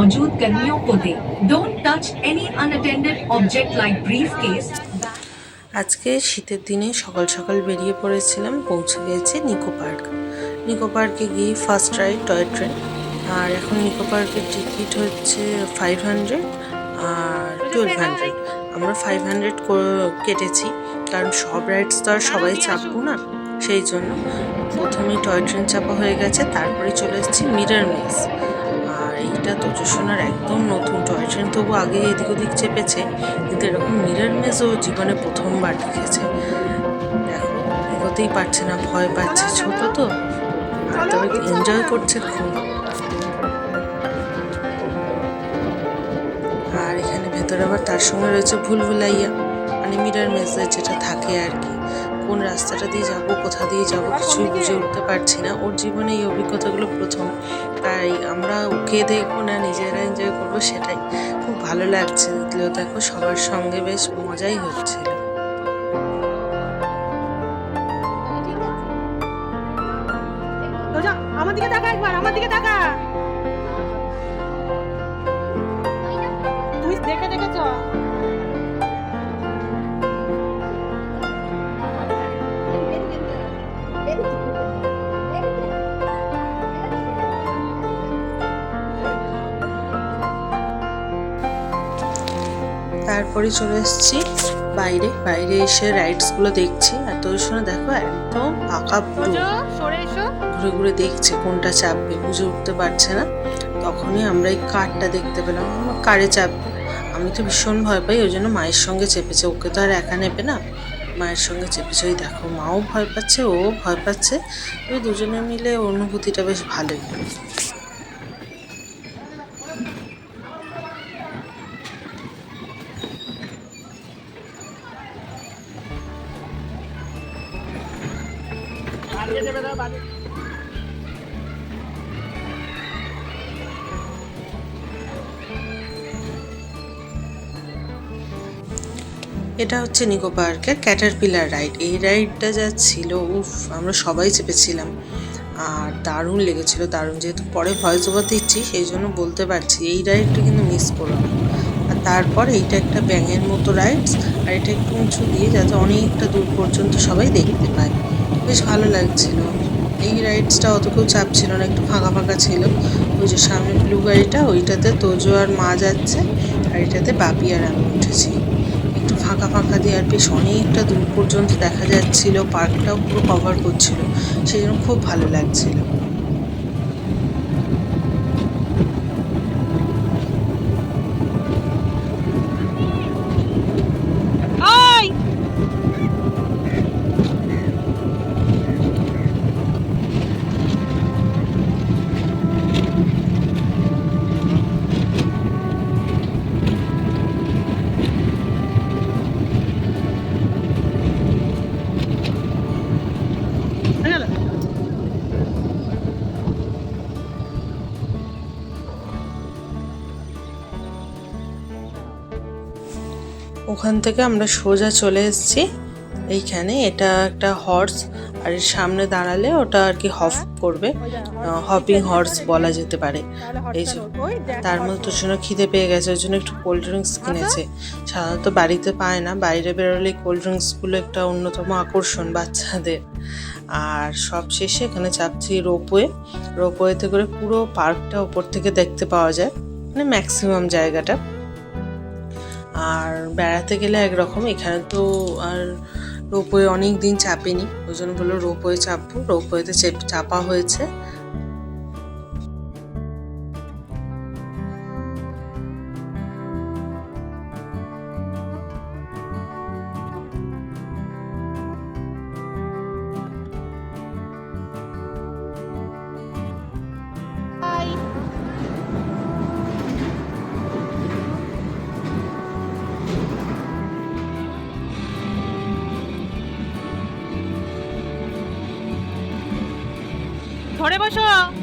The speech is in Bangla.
मौजूद कर्मियों को दें don't touch any unattended object like briefcase আজকে শীতের দিনে সকাল সকাল বেরিয়ে পড়েছিলাম পৌঁছে গেছি নিকো পার্ক নিকো পার্কে গিয়ে ফার্স্ট রাইড টয় ট্রেন আর এখন নিকো পার্কের টিকিট হচ্ছে ফাইভ হান্ড্রেড আর টুয়েলভ হান্ড্রেড আমরা ফাইভ হান্ড্রেড কেটেছি কারণ সব রাইডস তো আর সবাই চাপবো না সেই জন্য প্রথমেই টয় ট্রেন চাপা হয়ে গেছে তারপরে চলে এসেছি মিরার মেস আর এইটা তোজসোনার একদম নতুন টয় ট্রেন তবু আগে এদিক ওদিক চেপেছে, কিন্তু এরকম মিরার মেজও জীবনে প্রথমবার দেখেছে। দেখো, এগোতেই পারছে না, ভয় পাচ্ছে, ছোট তো। আর তবে এনজয় করছে খুব আর এখানে ভেতরে আবার তার সঙ্গে রয়েছে ভুলভুলাইয়া। মানে মিরার মেজে যেটা থাকে আর কি। কোন রাস্তাটা দিয়ে যাব কোথা দিয়ে যাব কিছুই বুঝে উঠতে পারছি না। ওর জীবনে এই অভিজ্ঞতাগুলো প্রথম। তাই আমরা ওকে দেখব না নিজেরা এনজয় করব সেটাই। খুব ভালো লাগছে। দেখো সবার সঙ্গে বেশ মজাই হচ্ছিল। রোজা আমার দিকে তাকা একবার আমার দিকে তাকা। তুই দেখে দেখে তারপরে চলে এসেছি বাইরে। বাইরে এসে রাইডসগুলো দেখছি। আর তোর সঙ্গে দেখো একদম পাকা পুরো। ঘুরে ঘুরে দেখছে কোনটা চাপবে। বুঝে উঠতে পারছে না। তখনই আমরা এই কারটা দেখতে পেলাম। আমার কারে চাপবে? আমি তো ভীষণ ভয় পাই ওই জন্য মায়ের সঙ্গে চেপেছে। ওকে তো আর একা নেবে না। মায়ের সঙ্গে চেপেছে। ওই দেখো মাও ভয় পাচ্ছে ও ভয় পাচ্ছে। ওই দুজনে মিলে অনুভূতিটা বেশ ভালোই। এটা হচ্ছে নিকো পার্কের ক্যাটারপিলার রাইড। এই রাইডটা যা ছিল, উফ, আমরা সবাই চেপেছিলাম। আর দারুণ লেগেছিল, দারুণ। যেহেতু পরে ভয়েস ওভার দিচ্ছি, সেই জন্য বলতে পারছি, এই রাইডটা কিন্তু মিস করো না। আর তারপর এইটা একটা ব্যাঙের মতো রাইডস আর এটা একটু উঁচু দিয়ে যাতে অনেকটা দূর পর্যন্ত সবাই দেখতে পায়। বেশ ভালো লাগছিল। এই রাইডসটা অত কেউ চাপ ছিল না, একটু ফাঁকা ফাঁকা ছিল। ওই যে সামনে ব্লু গাড়িটা, ওইটাতে তোজো আর মা যাচ্ছে, আর এটাতে বাপি আর আমি উঠেছি। একটু ফাঁকা ফাঁকা দিয়ে আর বেশ অনেকটা দূর পর্যন্ত দেখা যাচ্ছিল পার্কটাও পুরো কভার করছিল। সেই জন্য খুব ভালো লাগছিল। ওখান থেকে আমরা সোজা চলে এসেছি। এইখানে এটা একটা হর্স আর সামনে দাঁড়ালে ওটা আর কি হফ করবে। হপিং হর্স বলা যেতে পারে। এই যে, তার মধ্যে তোর জন্য খিদে পেয়ে গেছে, ওই জন্য একটু কোল্ড ড্রিঙ্কস কিনেছে। সাধারণত বাড়িতে পায় না, বাইরে বেরোলে কোল্ড ড্রিঙ্কসগুলো একটা অন্যতম আকর্ষণ বাচ্চাদের। আর সব শেষে এখানে চাপছি রোপওয়ে রোপওয়েতে করে পুরো পার্কটা ওপর থেকে দেখতে পাওয়া যায়। মানে ম্যাক্সিমাম জায়গাটা। আর বেড়াতে গেলে একরকম, এখানে তো আর রোপওয়ে অনেক দিন চাপেনি, ওই জন্য বলল রোপওয়ে চাপবো, রোপওয়েতে চেপ- চাপা হয়েছে। ধরে বসো।